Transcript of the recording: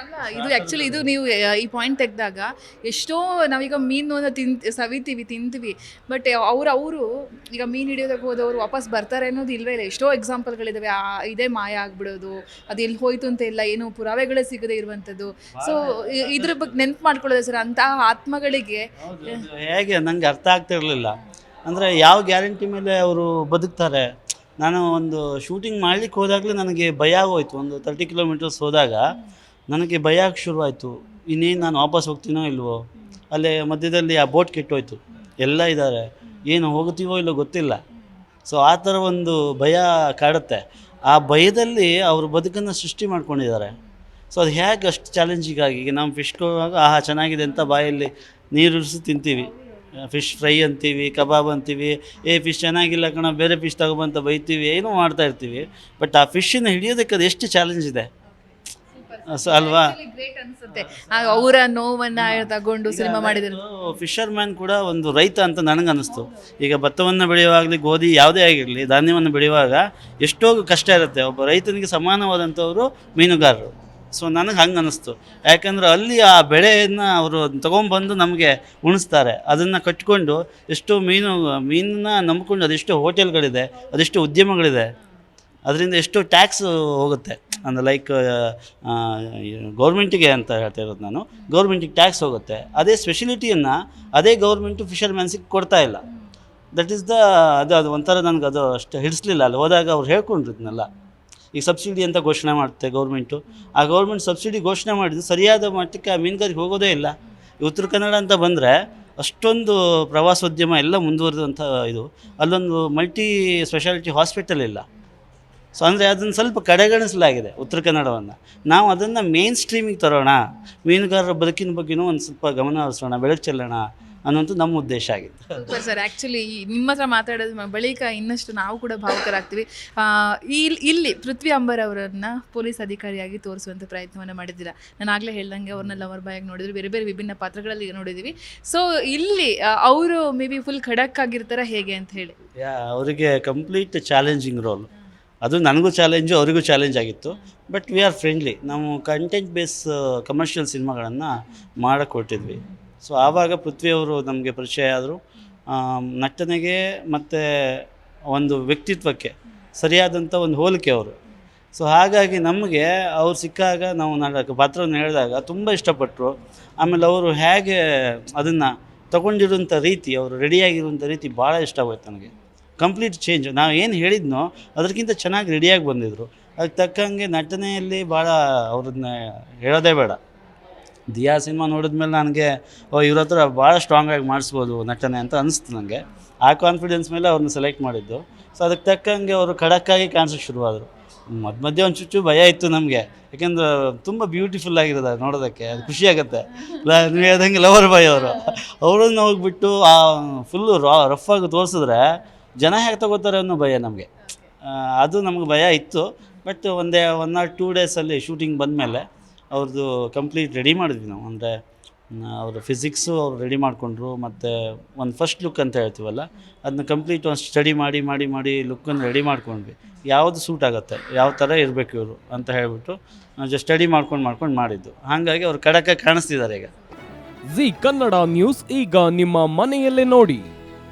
ಅಲ್ಲ ಇದು ಆ್ಯಕ್ಚುಲಿ ಇದು ನೀವು ಈ ಪಾಯಿಂಟ್ ತೆಗೆದಾಗ ಎಷ್ಟೋ ನಾವೀಗ ಮೀನನ್ನು ತಿನ್ ಸವಿತೀವಿ ತಿಂತೀವಿ. ಬಟ್ ಅವ್ರು ಅವರು ಈಗ ಮೀನು ಹಿಡಿಯೋದಕ್ಕೆ ಹೋದವರು ವಾಪಸ್ ಬರ್ತಾರೆ ಅನ್ನೋದು ಇಲ್ವೇ ಇಲ್ಲ. ಎಷ್ಟೋ ಎಕ್ಸಾಂಪಲ್ಗಳಿದಾವೆ ಆ ಇದೇ ಮಾಯ ಆಗಿಬಿಡೋದು. ಅದು ಎಲ್ಲಿ ಹೋಯ್ತು ಅಂತ ಇಲ್ಲ ಏನು ಪುರಾವೆಗಳೇ ಸಿಗದೆ ಇರುವಂಥದ್ದು. ಸೊ ಇದ್ರ ಬಗ್ಗೆ ನೆನ್ಪು ಮಾಡ್ಕೊಳ್ಳೋದು ಸರ್? ಅಂತಹ ಆತ್ಮಗಳಿಗೆ ಹೇಗೆ? ನನಗೆ ಅರ್ಥ ಆಗ್ತಿರಲಿಲ್ಲ. ಅಂದರೆ ಯಾವ ಗ್ಯಾರಂಟಿ ಮೇಲೆ ಅವರು ಬದುಕ್ತಾರೆ? ನಾನು ಒಂದು ಶೂಟಿಂಗ್ ಮಾಡ್ಲಿಕ್ಕೆ ಹೋದಾಗಲೇ ನನಗೆ ಭಯ ಆಗೋಯ್ತು. ಒಂದು ತರ್ಟಿ ಕಿಲೋಮೀಟರ್ಸ್ ಹೋದಾಗ. ನನಗೆ ಭಯ ಆಗಿ ಶುರುವಾಯಿತು. ಇನ್ನೇನು ನಾನು ವಾಪಸ್ ಹೋಗ್ತೀನೋ ಇಲ್ವೋ? ಅಲ್ಲೇ ಮಧ್ಯದಲ್ಲಿ ಆ ಬೋಟ್ ಕೆಟ್ಟೋಯ್ತು. ಎಲ್ಲ ಇದ್ದಾರೆ ಏನು ಹೋಗ್ತೀವೋ ಇಲ್ಲೋ ಗೊತ್ತಿಲ್ಲ. ಸೊ ಆ ಥರ ಒಂದು ಭಯ ಕಾಡುತ್ತೆ. ಆ ಭಯದಲ್ಲಿ ಅವರು ಬದುಕನ್ನು ಸೃಷ್ಟಿ ಮಾಡ್ಕೊಂಡಿದ್ದಾರೆ. ಸೊ ಅದು ಹೇಗೆ ಅಷ್ಟು ಚಾಲೆಂಜಿಂಗ್ ಆಗಿ? ಈಗ ನಾವು ಫಿಶ್ ಹೋಗುವಾಗ ಆಹಾ, ಚೆನ್ನಾಗಿದೆ ಅಂತ ಬಾಯಲ್ಲಿ ನೀರು ನೀರುರಿಸಿ ತಿಂತೀವಿ. ಫಿಶ್ ಫ್ರೈ ಅಂತೀವಿ, ಕಬಾಬ್ ಅಂತೀವಿ. ಏ ಫಿಶ್ ಚೆನ್ನಾಗಿಲ್ಲ ಕಣ, ಬೇರೆ ಫಿಶ್ ತಗೊಬಂತ ಬೈತೀವಿ. ಏನೋ ಮಾಡ್ತಾ ಇರ್ತೀವಿ. ಬಟ್ ಆ ಫಿಶ್ಶನ್ನು ಹಿಡಿಯೋದಕ್ಕೆ ಅದು ಎಷ್ಟು ಚಾಲೆಂಜ್ ಇದೆ? ಸೊ ಅಲ್ವಾ? ಗ್ರೇಟ್ ಅನ್ಸುತ್ತೆ. ಅವರ ನೋವನ್ನ ತಗೊಂಡು ಸಿನಿಮಾ ಮಾಡಿದ್ರು. ಫಿಶರ್ ಮ್ಯಾನ್ ಕೂಡ ಒಂದು ರೈತ ಅಂತ ನನಗೆ ಅನಿಸ್ತು ಈಗ ಭತ್ತವನ್ನು ಬೆಳೆಯುವಾಗಲಿ ಗೋಧಿ ಯಾವುದೇ ಆಗಿರಲಿ ಧಾನ್ಯವನ್ನು ಬೆಳೆಯುವಾಗ ಎಷ್ಟೋ ಕಷ್ಟ ಇರುತ್ತೆ. ಒಬ್ಬ ರೈತನಿಗೆ ಸಮಾನವಾದಂಥವರು ಮೀನುಗಾರರು. ಸೊ ನನಗೆ ಹಂಗೆ ಅನಿಸ್ತು ಯಾಕಂದ್ರೆ ಅಲ್ಲಿ ಆ ಬೆಳೆಯನ್ನು ಅವರು ತೊಗೊಂಬಂದು ನಮಗೆ ಉಣಿಸ್ತಾರೆ. ಅದನ್ನು ಕಟ್ಕೊಂಡು ಎಷ್ಟೋ ಮೀನು ಮೀನನ್ನ ನಂಬ್ಕೊಂಡು ಅದೆಷ್ಟು ಹೋಟೆಲ್ಗಳಿದೆ ಅದೆಷ್ಟು ಉದ್ಯಮಗಳಿದೆ. ಅದರಿಂದ ಎಷ್ಟು ಟ್ಯಾಕ್ಸ್ ಹೋಗುತ್ತೆ. ಅಂದರೆ ಲೈಕ್ ಗೌರ್ಮೆಂಟಿಗೆ ಅಂತ ಹೇಳ್ತಾ ಇರೋದು ನಾನು. ಗೌರ್ಮೆಂಟಿಗೆ ಟ್ಯಾಕ್ಸ್ ಹೋಗುತ್ತೆ. ಅದೇ ಸ್ಪೆಷಲಿಟಿಯನ್ನು ಅದೇ ಗೌರ್ಮೆಂಟು ಫಿಷರ್ಮ್ಯಾನ್ಸಿಗೆ ಕೊಡ್ತಾ ಇಲ್ಲ. ದಟ್ ಈಸ್ ದ ಅದು ಅದು ಒಂಥರ ನನಗೆ ಅದು ಅಷ್ಟು ಹಿಡಿಸ್ಲಿಲ್ಲ. ಅಲ್ಲಿ ಹೋದಾಗ ಅವ್ರು ಹೇಳ್ಕೊಂಡಿದ್ನಲ್ಲ. ಈಗ ಸಬ್ಸಿಡಿ ಅಂತ ಘೋಷಣೆ ಮಾಡುತ್ತೆ ಗೌರ್ಮೆಂಟು. ಆ ಗೌರ್ಮೆಂಟ್ ಸಬ್ಸಿಡಿ ಘೋಷಣೆ ಮಾಡಿದ್ದು ಸರಿಯಾದ ಮಟ್ಟಕ್ಕೆ ಆ ಮೀನುಗಾರಿಕೆ ಹೋಗೋದೇ ಇಲ್ಲ. ಉತ್ತರ ಕನ್ನಡ ಅಂತ ಬಂದರೆ ಅಷ್ಟೊಂದು ಪ್ರವಾಸೋದ್ಯಮ ಎಲ್ಲ ಮುಂದುವರೆದಂಥ ಇದು. ಅಲ್ಲೊಂದು ಮಲ್ಟಿ ಸ್ಪೆಷಾಲಿಟಿ ಹಾಸ್ಪಿಟಲ್ ಇಲ್ಲ. ಸೊ ಅಂದರೆ ಅದನ್ನು ಸ್ವಲ್ಪ ಕಡೆಗಣಿಸಲಾಗಿದೆ ಉತ್ತರ ಕನ್ನಡವನ್ನು. ನಾವು ಅದನ್ನು ಮೇನ್ ಸ್ಟ್ರೀಮಿಗೆ ತರೋಣ ಮೀನುಗಾರರ ಬದುಕಿನ ಬಗ್ಗೆನೂ ಒಂದು ಸ್ವಲ್ಪ ಗಮನ ಹರಿಸೋಣ ಬೆಳಕು ಚೆಲ್ಲೋಣ ಅನ್ನೋದು ನಮ್ಮ ಉದ್ದೇಶ ಆಗಿತ್ತು ಸೂಪರ್ ಸರ್ ಆ್ಯಕ್ಚುಲಿ ನಿಮ್ಮ ಹತ್ರ ಮಾತಾಡೋದು ಬಳಿಕ ಇನ್ನಷ್ಟು ನಾವು ಕೂಡ ಭಾವುಕರಾಗ್ತೀವಿ. ಇಲ್ಲಿ ಇಲ್ಲಿ ಪೃಥ್ವಿ ಅಂಬರ್ ಅವರನ್ನ ಪೊಲೀಸ್ ಅಧಿಕಾರಿಯಾಗಿ ತೋರಿಸುವಂಥ ಪ್ರಯತ್ನವನ್ನು ಮಾಡಿದ್ದೀರಾ? ನಾನು ಆಗಲೇ ಹೇಳ್ದಂಗೆ ಅವ್ರನ್ನ ಲವರ್ ಬಾಯಾಗಿ ನೋಡಿದ್ರು ಬೇರೆ ಬೇರೆ ವಿಭಿನ್ನ ಪಾತ್ರಗಳಲ್ಲಿ ನೋಡಿದ್ದೀವಿ ಸೊ ಇಲ್ಲಿ ಅವರು ಮೇ ಬಿ ಫುಲ್ ಖಡಕ್ ಆಗಿರ್ತಾರ ಹೇಗೆ ಅಂತ ಹೇಳಿ? ಯಾ ಅವರಿಗೆ ಕಂಪ್ಲೀಟ್ ಚಾಲೆಂಜಿಂಗ್ ರೋಲ್ ಅದು ನನಗೂ ಚಾಲೆಂಜು ಅವರಿಗೂ ಚಾಲೆಂಜ್ ಆಗಿತ್ತು. ಬಟ್ ವಿ ಆರ್ ಫ್ರೆಂಡ್ಲಿ ನಾವು ಕಂಟೆಂಟ್ ಬೇಸ್ ಕಮರ್ಷಿಯಲ್ ಸಿನಿಮಾಗಳನ್ನು ಮಾಡಕ್ಕೆ ಕೊಟ್ಟಿದ್ವಿ ಸೊ ಆವಾಗ ಪೃಥ್ವಿಯವರು ನಮಗೆ ಪರಿಚಯ ಆದರು. ನಟನೆಗೆ ಮತ್ತು ಒಂದು ವ್ಯಕ್ತಿತ್ವಕ್ಕೆ ಸರಿಯಾದಂಥ ಒಂದು ಹೋಲಿಕೆ ಅವರು. ಸೊ ಹಾಗಾಗಿ ನಮಗೆ ಅವ್ರು ಸಿಕ್ಕಾಗ ನಾವು ನಾಟಕ ಪಾತ್ರವನ್ನು ಹೇಳಿದಾಗ ತುಂಬ ಇಷ್ಟಪಟ್ಟರು ಆಮೇಲೆ ಅವರು ಹೇಗೆ ಅದನ್ನು ತಗೊಂಡಿರುವಂಥ ರೀತಿ, ಅವರು ರೆಡಿಯಾಗಿರುವಂಥ ರೀತಿ ಭಾಳ ಇಷ್ಟ ಆಗೋಯ್ತು ನನಗೆ. ಕಂಪ್ಲೀಟ್ ಚೇಂಜ್ ನಾವು ಏನು ಹೇಳಿದ್ನೋ ಅದಕ್ಕಿಂತ ಚೆನ್ನಾಗಿ ರೆಡಿಯಾಗಿ ಬಂದಿದ್ದರು ಅದಕ್ಕೆ ತಕ್ಕಂಗೆ ನಟನೆಯಲ್ಲಿ ಭಾಳ ಅವ್ರನ್ನ ಹೇಳೋದೇ ಬೇಡ. ದಿಯಾ ಸಿನಿಮಾ ನೋಡಿದ್ಮೇಲೆ ನನಗೆ, ಓ, ಇವ್ರ ಹತ್ರ ಭಾಳ ಸ್ಟ್ರಾಂಗಾಗಿ ಮಾಡಿಸ್ಬೋದು ನಟನೆ ಅಂತ ಅನಿಸ್ತು ನನಗೆ ಆ ಕಾನ್ಫಿಡೆನ್ಸ್ ಮೇಲೆ ಅವ್ರನ್ನ ಸೆಲೆಕ್ಟ್ ಮಾಡಿದ್ದು. ಸೊ ಅದಕ್ಕೆ ತಕ್ಕಂಗೆ ಅವರು ಖಡಕ್ಕಾಗಿ ಕಾಣಿಸೋಕ್ಕೆ ಶುರುವಾದರು. ಮಧ್ಯ ಮಧ್ಯೆ ಒಂದು ಚುಚ್ಚು ಭಯ ಇತ್ತು ನಮಗೆ. ಯಾಕೆಂದ್ರೆ ತುಂಬ ಬ್ಯೂಟಿಫುಲ್ ಆಗಿರೋದು ನೋಡೋದಕ್ಕೆ. ಅದು ಖುಷಿಯಾಗುತ್ತೆ ನೀವು ಹೇಳ್ದಂಗೆ ಲವರ್ ಬಾಯ್ ಅವರು. ಅವರನ್ನು ಹೋಗ್ಬಿಟ್ಟು, ಆ ಫುಲ್ಲು ರಫ್ ಆಗಿ ತೋರಿಸಿದ್ರೆ ಜನ ಹೇಗೆ ತಗೋತಾರೆ ಅನ್ನೋ ಭಯ ನಮಗೆ. ಅದು ನಮಗೆ ಭಯ ಇತ್ತು. ಬಟ್ ಒಂದೇ ಒನ್ ಆರ್ ಟೂ ಡೇಸಲ್ಲಿ ಶೂಟಿಂಗ್ ಬಂದಮೇಲೆ ಅವ್ರದ್ದು ಕಂಪ್ಲೀಟ್ ರೆಡಿ ಮಾಡಿದ್ವಿ ನಾವು. ಅಂದರೆ ಅವರು ಫಿಸಿಕ್ಸು ಅವ್ರು ರೆಡಿ ಮಾಡಿಕೊಂಡ್ರು. ಮತ್ತು ಒಂದು ಫಸ್ಟ್ ಲುಕ್ ಅಂತ ಹೇಳ್ತೀವಲ್ಲ ಅದನ್ನ ಕಂಪ್ಲೀಟ್ ಒಂದು ಸ್ಟಡಿ ಮಾಡಿ ಮಾಡಿ ಮಾಡಿ ಲುಕ್ಕನ್ನು ರೆಡಿ ಮಾಡ್ಕೊಂಡ್ವಿ. ಯಾವುದು ಸೂಟ್ ಆಗುತ್ತೆ, ಯಾವ ಥರ ಇರಬೇಕು ಇವರು ಅಂತ ಹೇಳಿಬಿಟ್ಟು ಜಸ್ಟ್ ಸ್ಟಡಿ ಮಾಡ್ಕೊಂಡು ಮಾಡ್ಕೊಂಡು ಮಾಡಿದ್ದು. ಹಾಗಾಗಿ ಅವ್ರು ಕಡಕ್ಕೆ ಕಾಣಿಸ್ತಿದ್ದಾರೆ ಈಗ. ಜಿ ಕನ್ನಡ ನ್ಯೂಸ್ ಈಗ ನಿಮ್ಮ ಮನೆಯಲ್ಲೇ ನೋಡಿ.